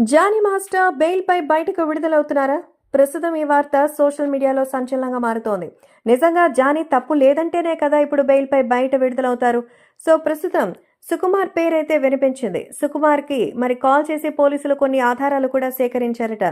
Johnny master బెయిల్పై బయటకు విడుదలవుతున్నారా? ప్రస్తుతం ఈ వార్త సోషల్ మీడియాలో సంచలనంగా మారుతోంది. నిజంగా జానీ తప్పు లేదంటేనే కదా ఇప్పుడు బెయిల్పై బయట విడుదలవుతారు? సో ప్రస్తుతం సుకుమార్ పేరైతే వినిపించింది. సుకుమార్కి మరి కాల్ చేసి పోలీసులు కొన్ని ఆధారాలు కూడా సేకరించారట.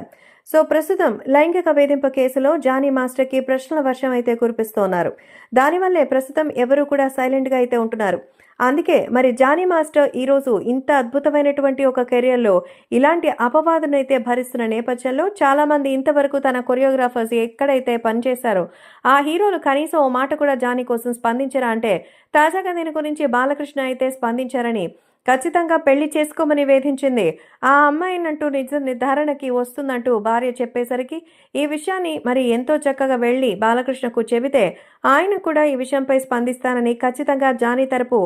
సో ప్రస్తుతం లైంగిక వేధింపు కేసులో జానీ మాస్టర్కి ప్రశ్నల వర్షం అయితే కురిపిస్తున్నారు. దానివల్లే ప్రస్తుతం ఎవరు కూడా సైలెంట్గా అయితే ఉంటున్నారు. అందుకే మరి జానీ మాస్టర్ ఈరోజు ఇంత అద్భుతమైనటువంటి ఒక కెరియర్లో ఇలాంటి అపవాదనైతే అయితే భరిస్తున్న నేపథ్యంలో చాలామంది ఇంతవరకు తన కొరియోగ్రాఫర్స్ ఎక్కడైతే పనిచేశారో ఆ హీరోలు కనీసం ఓ మాట కూడా జానీ కోసం స్పందించరా అంటే తాజాగా దీని గురించి బాలకృష్ణ అయితే స్పందించారని ఖచ్చితంగా పెళ్ళి చేసుకోమని వేధించింది. ఆ అమ్మాయినంటూ నిజ నిర్ధారణకి వస్తుందంటూ భార్య చెప్పేసరికి ఈ విషయాన్ని మరి ఎంతో చక్కగా వెళ్ళి బాలకృష్ణకు చెబితే ఆయన కూడా ఈ విషయంపై స్పందిస్తానని ఖచ్చితంగా జానీ తరపు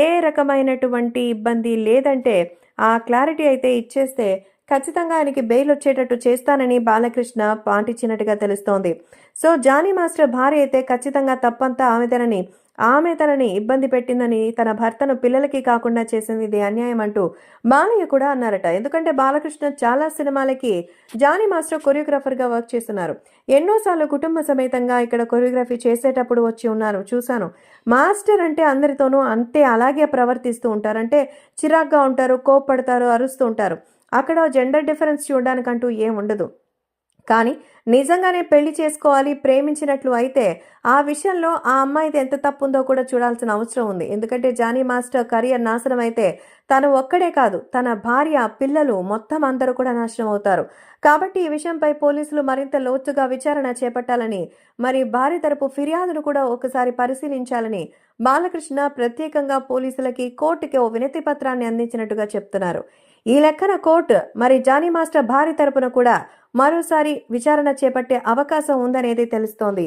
ఏ రకమైనటువంటి ఇబ్బంది లేదంటే ఆ క్లారిటీ అయితే ఇచ్చేస్తే ఖచ్చితంగా ఆయనకి బెయిల్ వచ్చేటట్టు చేస్తానని బాలకృష్ణ పాటించినట్టుగా తెలుస్తోంది. సో జానీ మాస్టర్ భార్య అయితే ఖచ్చితంగా తప్పంతా ఆమెదనని ఆమె తనని ఇబ్బంది పెట్టిందని తన భర్తను పిల్లలకి కాకుండా చేసింది ఇది అన్యాయం అంటూ బాలయ్య కూడా అన్నారట. ఎందుకంటే బాలకృష్ణ చాలా సినిమాలకి జానీ మాస్టర్ కొరియోగ్రాఫర్గా వర్క్ చేస్తున్నారు. ఎన్నోసార్లు కుటుంబ సమేతంగా ఇక్కడ కొరియోగ్రఫీ చేసేటప్పుడు వచ్చి ఉన్నారు. చూశాను. మాస్టర్ అంటే అందరితోనూ అంతే అలాగే ప్రవర్తిస్తూ ఉంటారు. అంటే చిరాగ్గా ఉంటారు కోప్పడతారు అరుస్తూ ఉంటారు. అక్కడ జెండర్ డిఫరెన్స్ చూడడానికంటూ ఏం ఉండదు. కానీ నిజంగానే పెళ్ళి చేసుకోవాలి ప్రేమించినట్లు అయితే ఆ విషయంలో ఆ అమ్మాయిది ఎంత తప్పు ఉందో కూడా చూడాల్సిన అవసరం ఉంది. ఎందుకంటే జానీ మాస్టర్ కరియర్ నాశనం అయితే తను ఒక్కడే కాదు తన భార్య పిల్లలు మొత్తం అందరూ కూడా నాశనం అవుతారు. కాబట్టి ఈ విషయంపై పోలీసులు మరింత లోతుగా విచారణ చేపట్టాలని మరి భార్య తరపు ఫిర్యాదును కూడా ఒకసారి పరిశీలించాలని బాలకృష్ణ ప్రత్యేకంగా పోలీసులకి కోర్టుకి ఓ వినతి పత్రాన్ని అందించినట్టుగా చెప్తున్నారు. ఈ లెక్కన కోర్టు మరి జానీ మాస్టర్ భార్య తరపున కూడా మరోసారి విచారణ చేపట్టే అవకాశం ఉందనేది తెలుస్తోంది.